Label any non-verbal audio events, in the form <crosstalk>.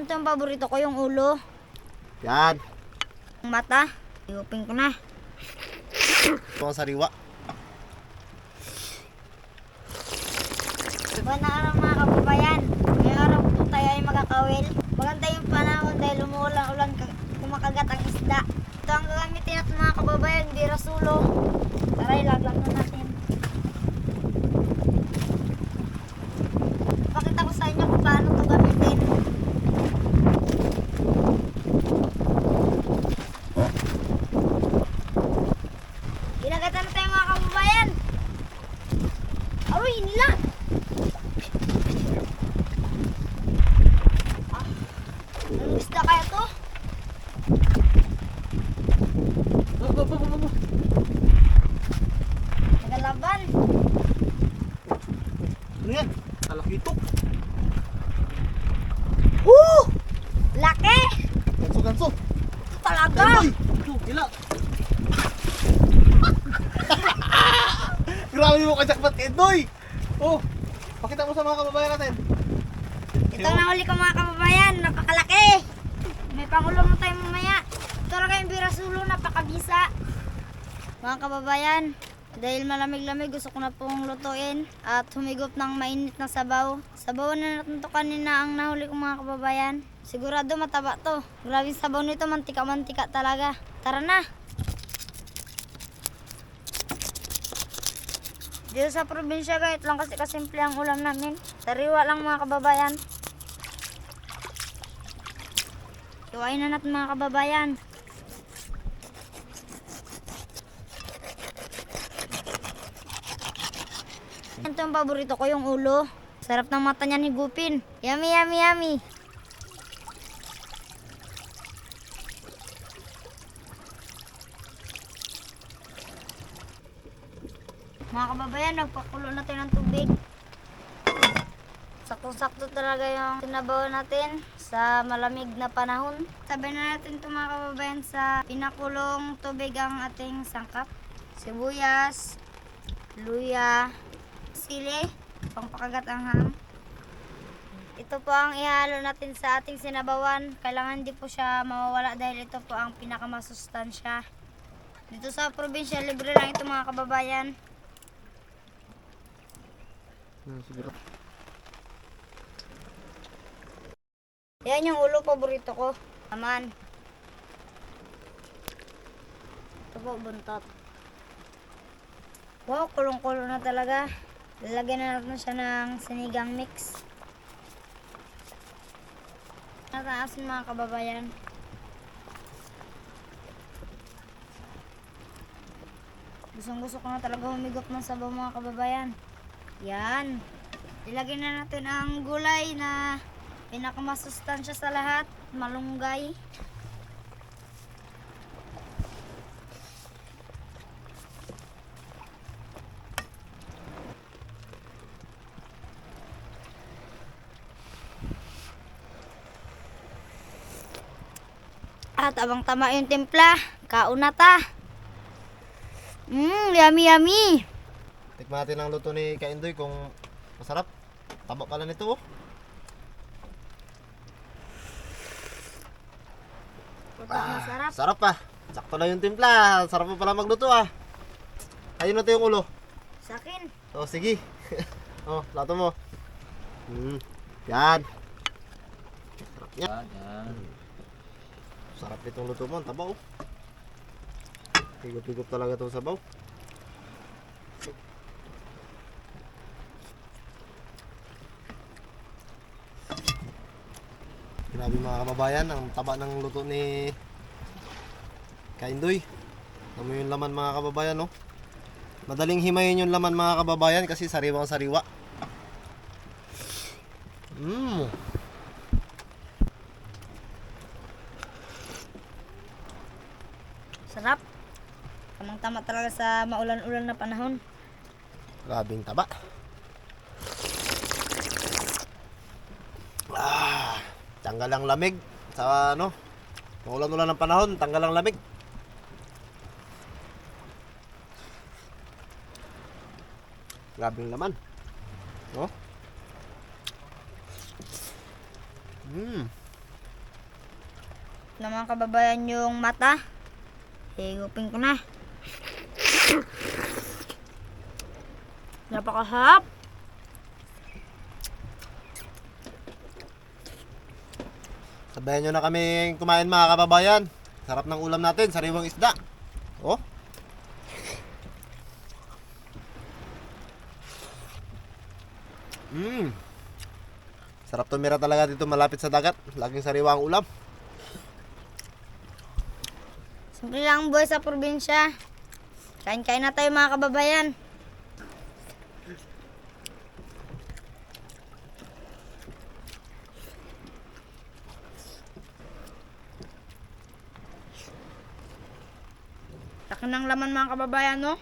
Ito yung paborito ko, yung ulo. Yan. Ang mata. Iupin ko na. Ito ang sariwa. Buwan na araw mga kababayan. Ngayong araw po tayo ay magkakawil. Maganda yung panahon dahil umuulan-ulan ka- kumakagat ang isda. Ito ang gagamitin natin mga kababayan, di rasulo. Tara, ilaglag na natin. Pakita ko sa inyo kung paano ito gamitin. Ginagatan na tayo mga kababayan. Aroy, nila! Anong isda kaya to? Nagalaban. Ano yan? Talakito. Woo! Laki! Ganso, ganso. Talaga! Ay, ito, gila. <laughs> Grabe mo kajakbat, Edoy. Oh, pakita mo sa mga kababayan natin. Ito ang nahuli ko mga kababayan. Napakalaki! May pangulo mo tayo mamaya. Ito na kayong birasulo. Napakabisa. Mga kababayan, dahil malamig-lamig gusto ko na pong lutuin at humigop ng mainit na sabaw. Sabaw na natin to kanina ang nahuli ko mga kababayan. Sigurado mataba to. Grabing sabaw nito, mantika-mantika talaga. Tara na! Dito sa probinsya kahit lang kasi kasimple ang ulam namin. Sariwa lang mga kababayan. Iwain na natin mga kababayan. Ito yung paborito ko, yung ulo. Sarap ng mata niya ni Gupin. Yummy, yummy, yummy. Mga kababayan, nagpakulo natin ng tubig. Sakto-sakto talaga yung sinabaw natin sa malamig na panahon. Sabay na natin ito mga kababayan sa pinakulong tubig ang ating sangkap. Sibuyas, luya, sili, pangpakagat ang ham. Ito po ang ihalo natin sa ating sinabawan. Kailangan di po siya mawawala dahil ito po ang pinakamasustansya. Dito sa probinsya, libre lang ito mga kababayan. Siguro. Yan yung ulo paborito ko. Naman. Ito po, buntot. Wow, kulong-kulo na talaga. Lalagyan na natin siya ng sinigang mix. Nataasin mga kababayan. Gustong gusto ko na talaga humigop ng sabaw mga kababayan. Yan. Ilagay na natin ang gulay na pinakamasustansya sa lahat, malunggay. At abang tama yung timpla, kauna ta. Mmm, yummy yummy. Tikman natin ang luto ni Kaindoy kung masarap. Taba pala nito, oh. Masarap. Sarap pa. Sakto na yung timpla. Sarap pa pala magluto, ah. Ayun na yung ulo. Sa akin. Oh, sige. <laughs> oh, lato mo. Hmm. Yan. Sarap yan. Sarap itong luto mo. Ang taba, oh. Higop-higop talaga itong sabaw. Grabe mga kababayan, ang taba ng luto ni Kaindoy. Alam mo yung laman mga kababayan, no? Madaling himayin yung laman mga kababayan kasi sariwang sariwa. Mmm. Sarap. Tamang tama talaga sa maulan-ulan na panahon. Grabing taba. Ah, tanggal ang lamig sa ano. Maulan-ulan ng panahon, tanggal ang lamig. Grabing laman. No? Mmm. na mga kababayan yung mata. Higupin ko na. Napakahap. Sabayan nyo na kami kumain mga kababayan. Sarap ng ulam natin, sariwang isda. Oh. Mmm. Sarap tumira talaga dito malapit sa dagat. Laging sariwa ang ulam. Simple lang ang buhay sa probinsya. Kain-kain na tayo mga kababayan. Laki ng laman mga kababayan, no?